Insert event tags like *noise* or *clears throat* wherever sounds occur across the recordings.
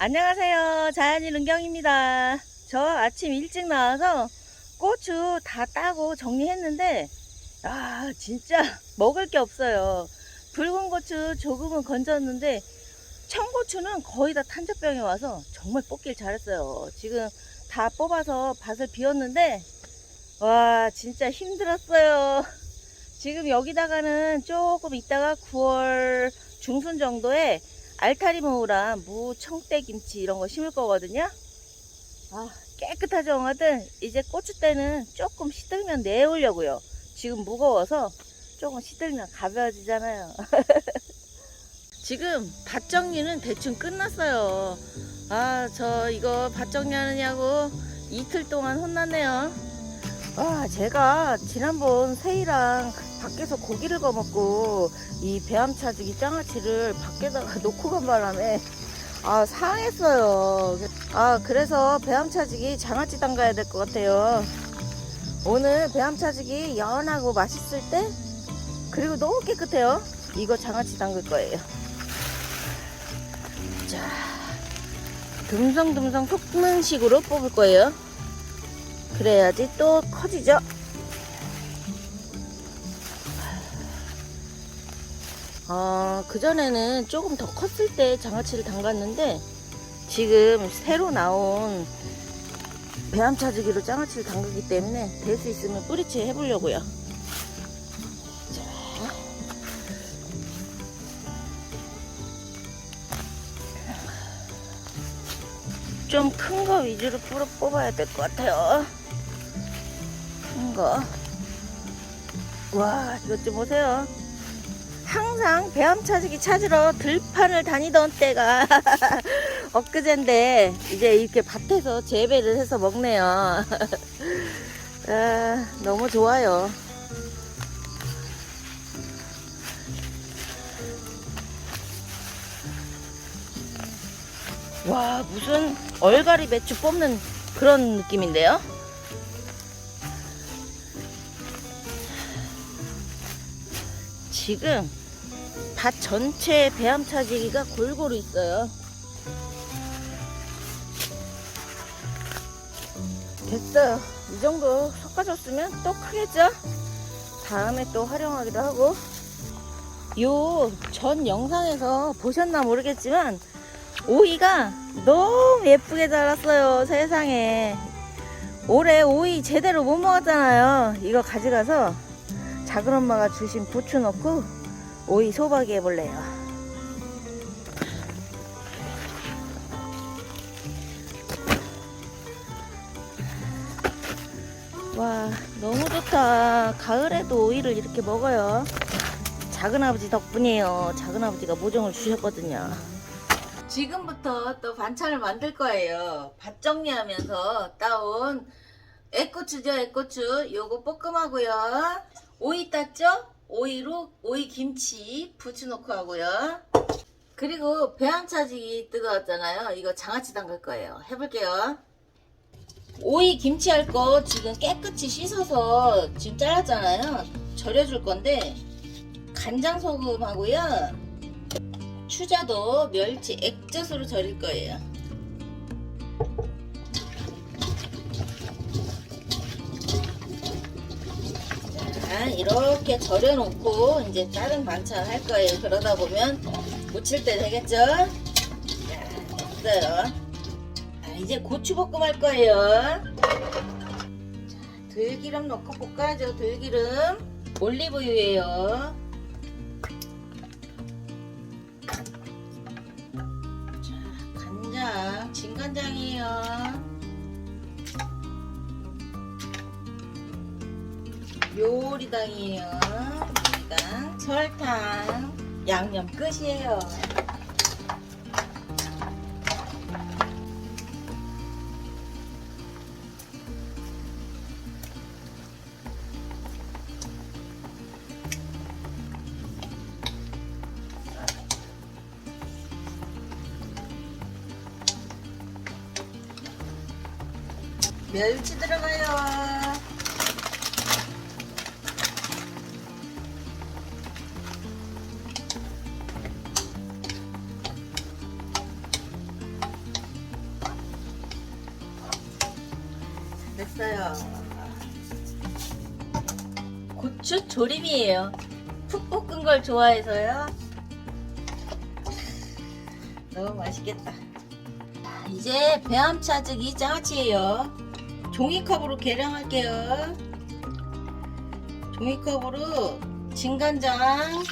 안녕하세요. 자연인 은경입니다. 저 아침 일찍 나와서 고추 다 따고 정리했는데, 아, 진짜 *laughs* 먹을 게 없어요. 붉은 고추 조금은 건졌는데, 청고추는 거의 다 탄저병이 와서 정말 뽑길 잘했어요. 지금 다 뽑아서 밭을 비웠는데, 와, 진짜 힘들었어요. 지금 여기다가는 조금 있다가 9월 중순 정도에 알타리모우랑 무, 청대 김치 이런 거 심을 거거든요. 아, 깨끗하죠, 엉아들? 이제 고추 때는 조금 시들면 내오려고요. 지금 무거워서 조금 시들면 가벼워지잖아요. *laughs* 지금 밭 정리는 대충 끝났어요. 아, 저 이거 밭 정리하느냐고 이틀 동안 혼났네요. 아, 제가 지난번 새이랑 밖에서 고기를 거먹고 이 배암차지기 장아찌를 밖에다가 *laughs* 놓고 간 바람에 아 상했어요. 아 그래서 배암차지기 장아찌 담가야 될 것 같아요. 오늘 배암차지기 연하고 맛있을 때 그리고 너무 깨끗해요. 이거 장아찌 담글 거예요. 자 듬성듬성 섞는 식으로 뽑을 거예요. 그래야지 또 커지죠. 어, 그전에는 조금 더 컸을 때 장아찌를 담갔는데 지금 새로 나온 배암차지기로 장아찌를 담그기 때문에 될 수 있으면 뿌리채 해보려고요. 자. 좀 큰 거 위주로 뿌려 뽑아야 될 것 같아요. 큰 거. 와, 이것 좀 보세요. 항상 배암차지기 찾으러 들판을 다니던 때가 *laughs* 엊그젠데 이제 이렇게 밭에서 재배를 해서 먹네요. *laughs* 아, 너무 좋아요. 와, 무슨 얼갈이 배추 뽑는 그런 느낌인데요? 지금 밭 전체에 배암 차지기가 골고루 있어요. 됐어요. 이 정도 섞어줬으면 또 크겠죠? 다음에 또 활용하기도 하고. 요 전 영상에서 보셨나 모르겠지만 오이가 너무 예쁘게 자랐어요. 세상에. 올해 오이 제대로 못 먹었잖아요. 이거 가져가서 작은 엄마가 주신 부추 넣고 오이 소박이 해볼래요. 와, 너무 좋다. 가을에도 오이를 이렇게 먹어요. 작은 아버지 덕분이에요. 작은 아버지가 모종을 주셨거든요. 지금부터 또 반찬을 만들 거예요. 밭 정리하면서 따온 애고추죠, 애고추. 요거 볶음하고요. 오이 땄죠? 오이로 오이 김치 부추 넣고 하고요. 그리고 배양차지기 뜯어왔잖아요. 이거 장아찌 담글 거예요. 해볼게요. 오이 김치 할 거 지금 깨끗이 씻어서 지금 잘랐잖아요. 절여줄 건데 간장 소금하고요. 추자도 멸치 액젓으로 절일 거예요. 자, 이렇게 절여놓고 이제 다른 반찬 할 거예요. 그러다 보면 무칠 때 되겠죠? 자, 됐어요. 아, 이제 고추볶음 할 거예요. 자, 들기름 넣고 볶아야죠. 들기름. 올리브유예요. 자, 간장, 진간장이에요. 요리당이에요. 요리당, 설탕, 양념 끝이에요. 멸치 들어가요. 고추 조림이에요. 푹 볶은 걸 좋아해서요. 너무 맛있겠다. 자, 이제 배암 차즈기 장아찌예요. 종이컵으로 계량할게요. 종이컵으로 진간장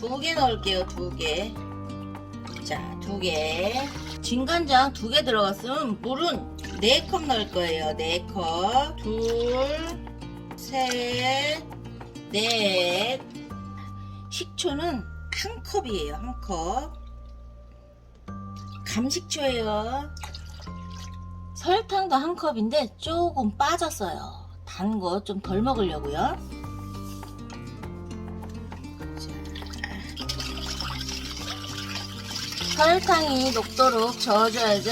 두 개 넣을게요. 두 개. 자, 두 개. 진간장 두 개 들어갔으면 물은 네 컵 넣을 거예요. 네 컵. 둘, 셋, 넷. 식초는 한 컵이에요. 한 컵. 감식초예요. 설탕도 한 컵인데 조금 빠졌어요. 단 거 좀 덜 먹으려고요. 설탕이 녹도록 저어줘야죠.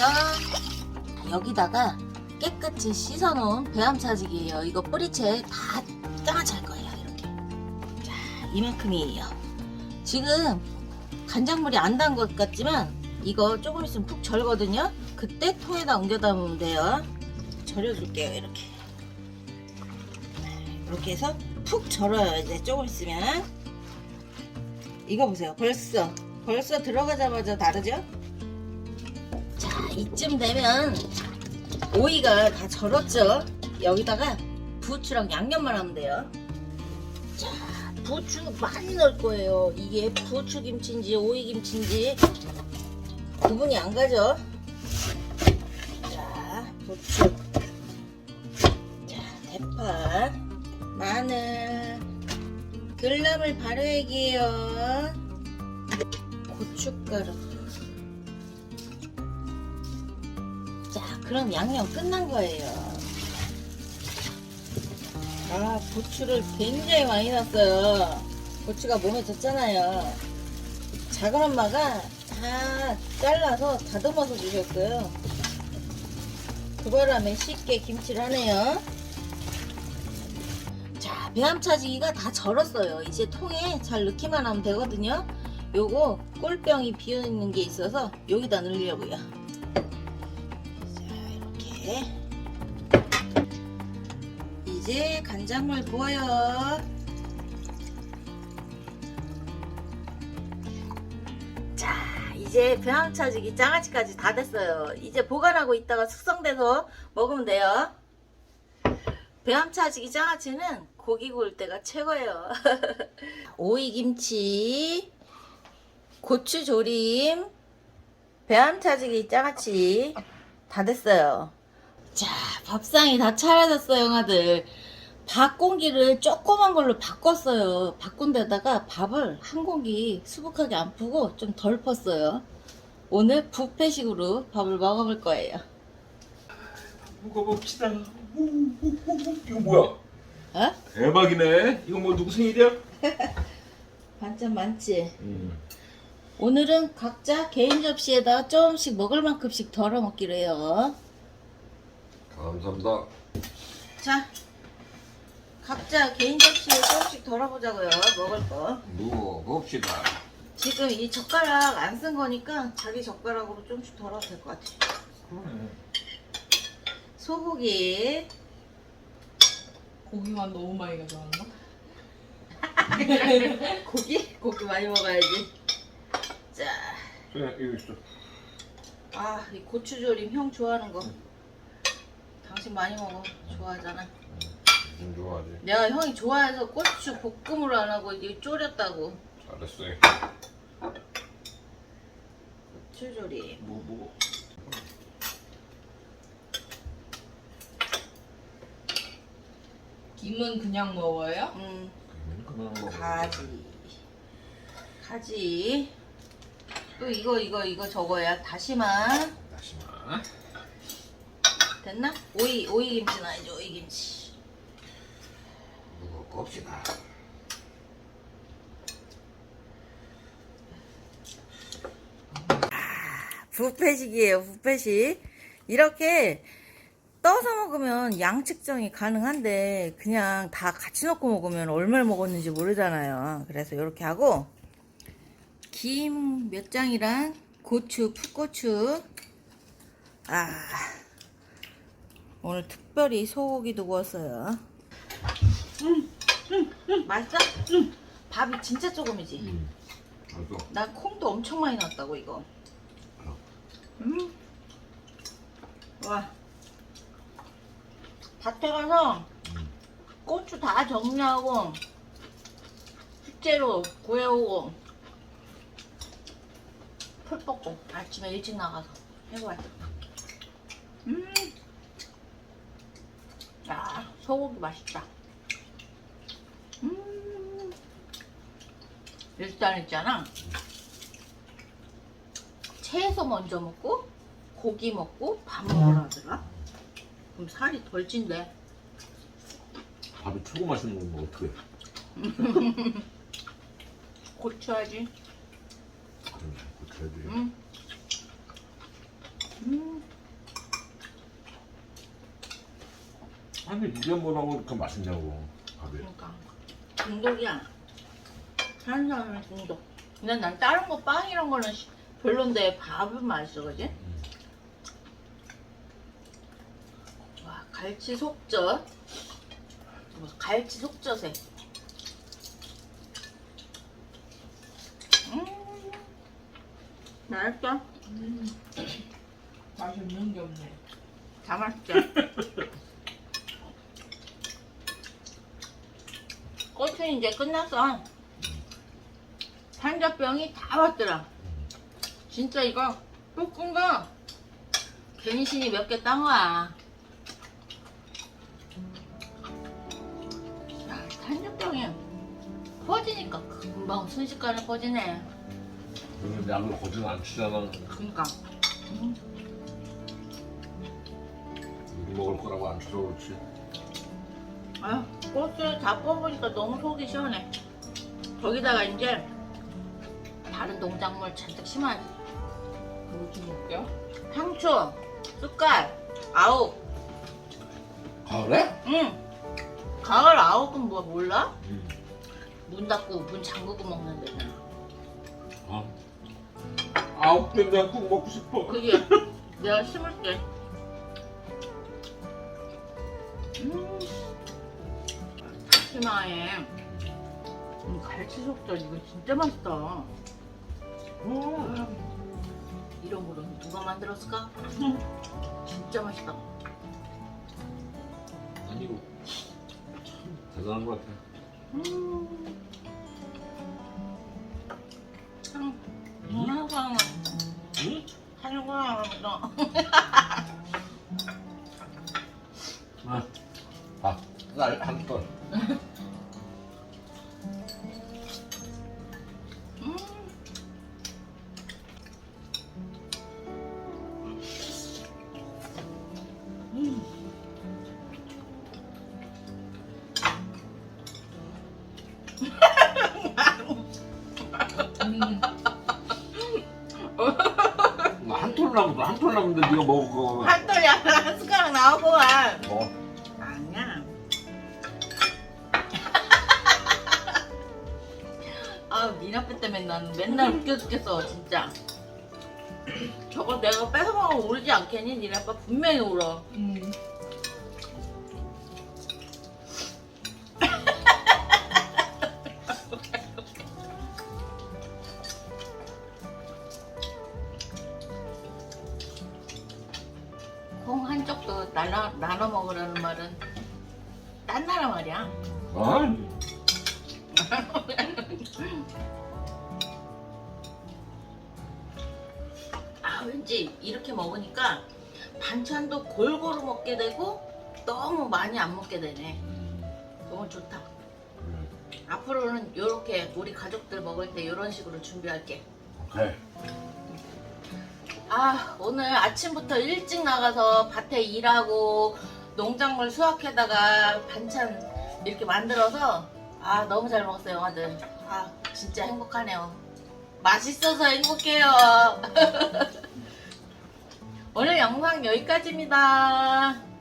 여기다가 깨끗이 씻어놓은 배암 차지기예요. 이거 뿌리채 다 장아찌할 거예요. 이만큼이에요. 지금 간장물이 안 단 것 같지만 이거 조금 있으면 푹 절거든요. 그때 통에다 옮겨 담으면 돼요. 절여줄게요. 이렇게. 이렇게 해서 푹 절어요. 이제 조금 있으면. 이거 보세요. 벌써 벌써 들어가자마자 다르죠? 자, 이쯤 되면 오이가 다 절었죠? 여기다가 부추랑 양념만 하면 돼요. 자, 부추 많이 넣을 거예요. 이게 부추 김치인지 오이 김치인지 구분이 안 가죠? 자, 부추. 자, 대파. 마늘. 글람을 발효액이에요. 고춧가루. 자, 그럼 양념 끝난 거예요. 아, 고추를 굉장히 많이 넣었어요. 고추가 몸에 좋잖아요. 작은 엄마가 다 잘라서 다듬어서 주셨어요. 그 바람에 쉽게 김치를 하네요. 자, 배암차지기가 다 절었어요. 이제 통에 잘 넣기만 하면 되거든요. 요거 꿀병이 비어있는 게 있어서 여기다 넣으려고요. 자, 이렇게. 이제 간장물 부어요. 자, 이제 배암차지기 장아찌까지 다 됐어요. 이제 보관하고 있다가 숙성돼서 먹으면 돼요. 배암차지기 장아찌는 고기 구울 때가 최고예요. *laughs* 오이김치, 고추조림, 배암차지기 장아찌 다 됐어요. 자, 밥상이 다 차려졌어요, 형아들. 밥 공기를 조그만 걸로 바꿨어요. 바꾼 데다가 밥을 한 공기 수북하게 안 푸고 좀 덜 펐어요. 오늘 뷔페식으로 밥을 먹어볼 거예요. 먹어봅시다. 이거 뭐야? 어? 대박이네. 이거 뭐 누구 생일이야? *laughs* 반찬 많지? 음. 오늘은 각자 개인 접시에다 조금씩 먹을 만큼씩 덜어 먹기로 해요. 감사합니다. 자, 각자 개인 접시에 조금씩 덜어보자고요. 먹을 거. 먹어봅시다. 지금 이 젓가락 안 쓴 거니까 자기 젓가락으로 조금씩 덜어도 될 것 같아. 그러네. 소고기. 고기만 너무 많이 가져왔나? *laughs* 고기? 고기 많이 먹어야지. 자, 그래, 이거 있어. 아, 이 고추조림 형 좋아하는 거. 당신 많이 먹어. 좋아하잖아. 좀 좋아하지. 내가 형이 좋아해서 고추 볶음으로 안 하고 이거 졸였다고. 잘했어. 고추조림. 뭐, 뭐. 김은 그냥 먹어요? 음, 그만 먹어. 가지. 가지. 또 이거 이거 이거 저거야. 다시마. 다시마. 됐나? 오이 오이 김치 나야죠. 오이 김치. 먹어봅시다. 뷔페식이에요. 뷔페식. 이렇게 떠서 먹으면 양 측정이 가능한데 그냥 다 같이 넣고 먹으면 얼마를 먹었는지 모르잖아요. 그래서 이렇게 하고 김 몇 장이랑 고추, 풋고추. 아 오늘 특별히 소고기도 구웠어요. 음, 음, 음, 맛있어? 음. 밥이 진짜 조금이지. 음. 알았어. 나 콩도 엄청 많이 넣었다고 이거. 음. 와. 밭에 가서 고추 다 정리하고 숙제로 구해오고 풀 뽑고 아침에 일찍 나가서 해보았다. 음. 야, 소고기 맛있다. 음. 일단 있잖아. 채소 먼저 먹고 고기 먹고 밥 먹으라 하더라. 그럼 살이 덜 찐대. 밥이 최고 맛있는 건 어떻게? *laughs* 고쳐야지. 고쳐야지. 응. 음. 아니 이게 뭐라고 이렇게 맛있냐고 밥이. 그러니까 중독이야. 다른 사람은 중독. 근데 난 다른 거 빵 이런 거는 시- 별론데 밥은 맛있어, 그지? 음. 와, 갈치 속젓. 뭐, 갈치 속젓에. 음, 맛있다. 음. *clears throat* 맛이 없는 게 없네. 다 맛있다. *laughs* 꽃은 이제 끝났어. 산자병이 다 왔더라. 진짜 이거 볶은 거 괜신이 몇 개 딴 거야. 야, 산자병이 퍼지니까 금방 순식간에 퍼지네. 그러면 약을 거진 안 치잖아. 그러니까. 음. 먹을 거라고 안 쳐서 그렇지. 아유, 꽃을 다 뽑으니까 너무 속이 시원해. 거기다가 이제 다른 농작물 잔뜩 심어야지. 뭐좀 먹게요? 상추, 쑥갓, 아욱. 가을에? 응. 가을 아욱은 뭐 몰라? 음. 문 닫고 문 잠그고 먹는 데잖아. 아. 아홉 개나 꼭 먹고 싶어. 그게 내가 심을게. 음. 음, 갈치 속젓 이거 진짜 맛있다. 음. 이런 거는 누가 만들었을까? *laughs* 진짜 맛있다. 아니 이거 참 대단한 것 같아. 음. 참, 음? 하나가 응? 너. 아, 아, 쌀한 ton. *laughs* 한톨 남았어. 한톨 남았는데 네가 먹을 거. 한 돌이 하나 한 숟가락 나오고만. 먹어. 아니야. *laughs* 아, 니 아빠 때문에 나는 맨날 웃겨 죽겠어, 진짜. 저거 내가 뺏어먹으면 울지 않겠니? 니네 아빠 분명히 울어. 음. 날라, 나눠 먹으라는 말은 딴 나라 말이야. 아, 아, 왠지 이렇게 먹으니까 반찬도 골고루 먹게 되고 너무 많이 안 먹게 되네. 음, 너무 좋다. 그래. 앞으로는 이렇게 우리 가족들 먹을 때 이런 식으로 준비할게. 오케이. 아, 오늘 아침부터 일찍 나가서 밭에 일하고 농작물 수확해다가 반찬 이렇게 만들어서 아, 너무 잘 먹었어요, 아들. 아, 진짜 행복하네요. 맛있어서 행복해요. *laughs* 오늘 영상 여기까지입니다.